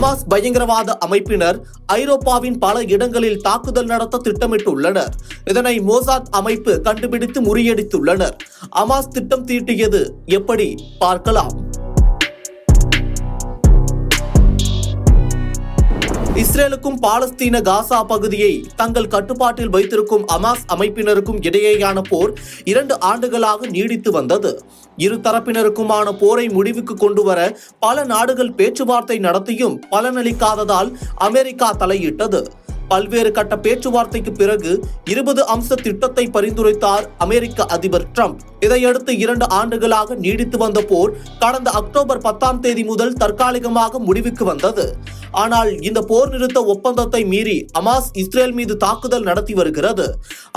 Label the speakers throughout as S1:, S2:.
S1: Hamas பயங்கரவாத அமைப்பினர் ஐரோப்பாவின் பல இடங்களில் தாக்குதல் நடத்த திட்டமிட்டுள்ளனர். இதனை மோசாத் அமைப்பு கண்டுபிடித்து முறியடித்துள்ளனர். அமாஸ் திட்டம் தீட்டியது எப்படி? பார்க்கலாம். இஸ்ரேலுக்கும் பாலஸ்தீன காசா பகுதியை தங்கள் கட்டுப்பாட்டில் வைத்திருக்கும் அமாஸ் அமைப்பினருக்கும் இடையேயான போர் இரண்டு ஆண்டுகளாக நீடித்து வந்தது. இரு தரப்பினருக்குமான போரை முடிவுக்கு கொண்டு வர பல நாடுகள் பேச்சுவார்த்தை நடத்தியும் பலனளிக்காததால் அமெரிக்கா தலையிட்டது. பல்வேறு கட்ட பேச்சுவார்த்தைக்கு பிறகு இருபது அம்ச திட்டத்தை பரிந்துரைத்தார் அமெரிக்க அதிபர் ட்ரம்ப். இதையடுத்து இரண்டு ஆண்டுகளாக நீடித்து வந்த போர் கடந்த அக்டோபர் பத்தாம் தேதி முதல் தற்காலிகமாக முடிவுக்கு வந்தது. ஆனால் இந்த போர் நிறுத்த ஒப்பந்தத்தை மீறி அமாஸ் இஸ்ரேல் மீது தாக்குதல் நடத்தி வருகிறது.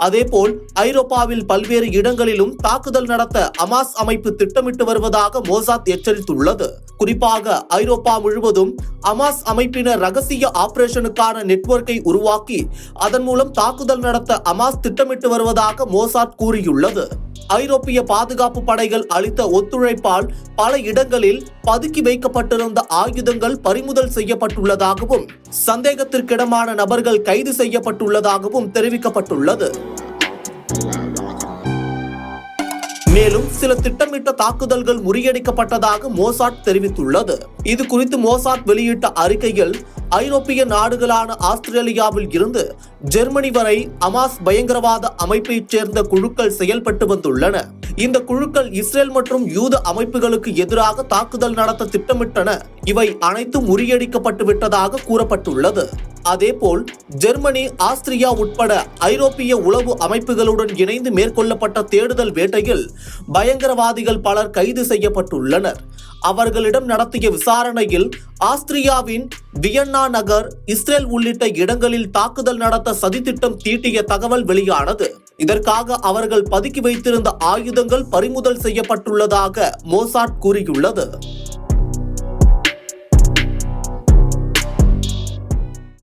S1: அதேபோல் ஐரோப்பாவில் பல்வேறு இடங்களிலும் தாக்குதல் நடத்த அமாஸ் அமைப்பு திட்டமிட்டு வருவதாக மோசாத் எச்சரித்துள்ளது. குறிப்பாக ஐரோப்பா முழுவதும் அமாஸ் அமைப்பினர் ரகசிய ஆபரேஷனுக்கான நெட்வொர்க்கை உருவாக்க உருவாக்கி அதன் மூலம் தாக்குதல் நடத்த அமாஸ் திட்டமிட்டு வருவதாக மோசாத் கூறியுள்ளது. ஐரோப்பிய பாதுகாப்பு படைகள் அளித்த ஒத்துழைப்பால் பல இடங்களில் பதுக்கி வைக்கப்பட்டிருந்த ஆயுதங்கள் பறிமுதல் செய்யப்பட்டுள்ளதாகவும் சந்தேகத்திற்கிடமான நபர்கள் கைது செய்யப்பட்டுள்ளதாகவும் தெரிவிக்கப்பட்டுள்ளது. மேலும் சில திட்டமிட்ட தாக்குதல்கள் முறியடிக்கப்பட்டதாக மோசாட் தெரிவித்துள்ளது. இது குறித்து மோசாட் வெளியிட்ட அறிக்கையில் ஐரோப்பிய நாடுகளான ஆஸ்திரேலியாவில் இருந்து ஜெர்மனி வரை அமாஸ் பயங்கரவாத அமைப்பைச் சேர்ந்த குழுக்கள் செயல்பட்டு வந்துள்ளன. இந்த குழுக்கள் இஸ்ரேல் மற்றும் யூத அமைப்புகளுக்கு எதிராக தாக்குதல் நடத்த திட்டமிட்டன. இவை அனைத்தும் முறியடிக்கப்பட்டு விட்டதாக கூறப்பட்டுள்ளது. அதேபோல் ஜெர்மனி ஆஸ்திரியா உட்பட ஐரோப்பிய உளவு அமைப்புகளுடன் இணைந்து மேற்கொள்ளப்பட்ட தேடுதல் வேட்டையில் பயங்கரவாதிகள் பலர் கைது செய்யப்பட்டுள்ளனர். அவர்களிடம் நடத்திய விசாரணையில் ஆஸ்திரியாவின் வியன்னா நகர் இஸ்ரேல் உள்ளிட்ட இடங்களில் தாக்குதல் நடத்த சதித்திட்டம் தீட்டிய தகவல் வெளியானது. இதற்காக அவர்கள் பதுக்கி வைத்திருந்த ஆயுதங்கள் பறிமுதல் செய்யப்பட்டுள்ளதாக மோசாட் கூறியுள்ளது.